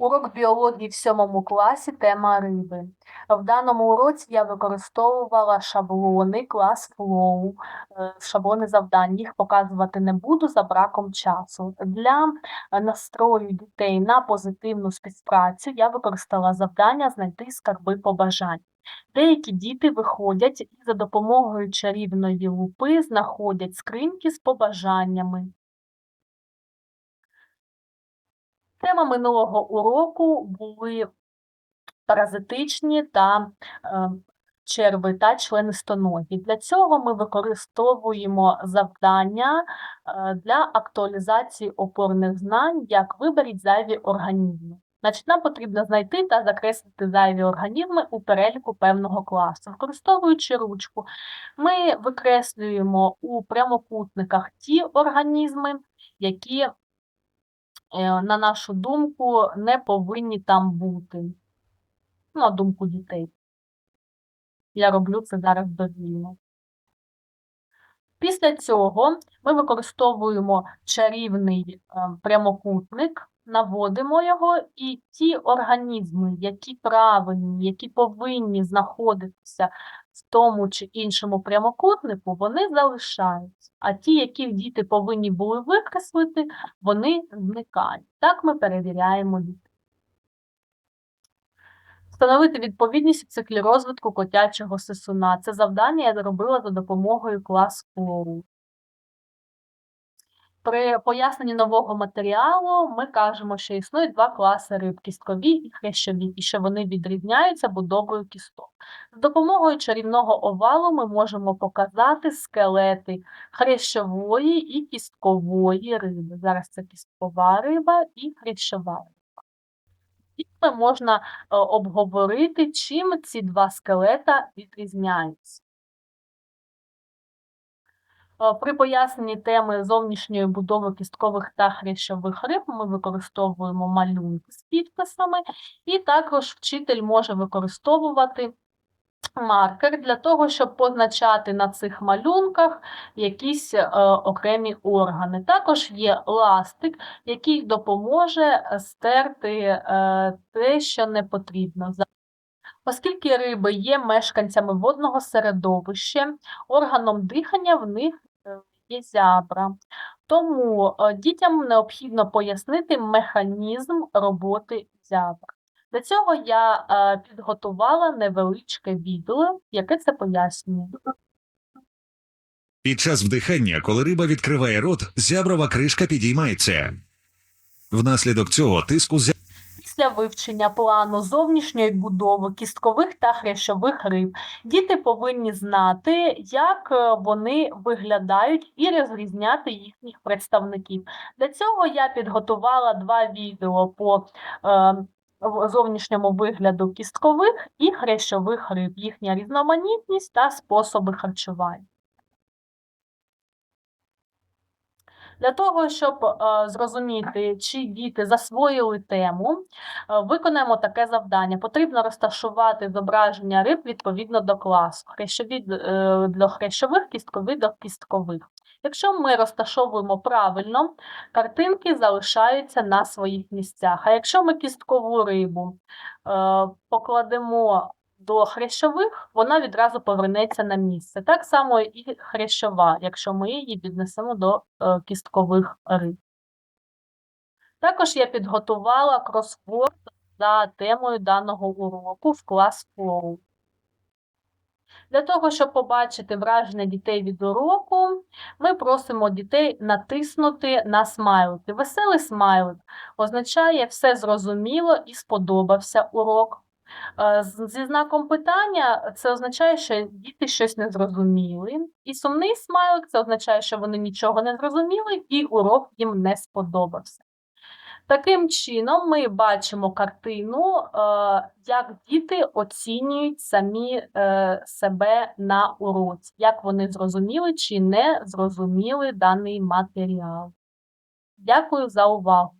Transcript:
Урок біології в сьомому класі, тема риби. В даному уроці я використовувала шаблони клас Flow, е, шаблони завдань. Їх показувати не буду за браком часу. Для настрою дітей на позитивну співпрацю я використала завдання знайти скарби побажань. Деякі діти виходять і за допомогою чарівної лупи знаходять скриньки з побажаннями. Тема минулого уроку були паразитичні та е, черви та членистоногі. Для цього ми використовуємо завдання е, для актуалізації опорних знань, як виберіть зайві організми. Значить, нам потрібно знайти та закреслити зайві організми у переліку певного класу. Використовуючи ручку, ми викреслюємо у прямокутниках ті організми, які на нашу думку, не повинні там бути. Ну, на думку дітей. Я роблю це зараз довільно. Після цього ми використовуємо чарівний е, прямокутник, наводимо його, і ті організми, які правильні, які повинні знаходитися в тому чи іншому прямокутнику, вони залишаються. А ті, які діти повинні були викреслити, вони зникають. Так ми перевіряємо дітей. Встановити відповідність у циклі розвитку котячого сисуна. Це завдання я зробила за допомогою клас флору. При поясненні нового матеріалу ми кажемо, що існують два класи риб кісткові і хрящові, і що вони відрізняються будовою кісток. З допомогою чарівного овалу ми можемо показати скелети хрящової і кісткової риби. Зараз це кісткова риба і хрящова риба. І можна е, обговорити, чим ці два скелета відрізняються. Е, при поясненні теми зовнішньої будови кісткових та хрящових риб ми використовуємо малюнки з підписами, і також вчитель може використовувати маркер для того, щоб позначати на цих малюнках якісь е, окремі органи. Також є ластик, який допоможе стерти е, те, що не потрібно. Оскільки риби є мешканцями водного середовища, органом дихання в них є зябра. Тому е, дітям необхідно пояснити механізм роботи зябр. Для цього я е, підготувала невеличке відео, яке це пояснює. Під час вдихання, коли риба відкриває рот, зяброва кришка підіймається. Внаслідок цього тиску зяб... Після вивчення плану зовнішньої будови кісткових та хрящових риб діти повинні знати, як е, вони виглядають і розрізняти їхніх представників. Для цього я підготувала два відео по е, зовнішньому вигляду кісткових і хрящових риб, їхня різноманітність та способи харчування. Для того, щоб е, зрозуміти, чи діти засвоїли тему, е, виконаємо таке завдання. Потрібно розташувати зображення риб відповідно до класу. Хрящові е, для хрящових, кісткові до кісткових. Якщо ми розташовуємо правильно, картинки залишаються на своїх місцях. А якщо ми кісткову рибу покладемо до хрящових, вона відразу повернеться на місце. Так само і хрящова, якщо ми її віднесемо до е, кісткових риб. Також я підготувала кросворд за темою даного уроку в клас флору. Для того, щоб побачити враження дітей від уроку, ми просимо дітей натиснути на смайлики. Веселий смайлик означає все зрозуміло і сподобався урок. Е, зі знаком питання це означає, що діти щось не зрозуміли. І сумний смайлик це означає, що вони нічого не зрозуміли, і урок їм не сподобався. Таким чином, ми бачимо картину, е, як діти оцінюють самі е, себе на уроці, як вони зрозуміли чи не зрозуміли даний матеріал. Дякую за увагу!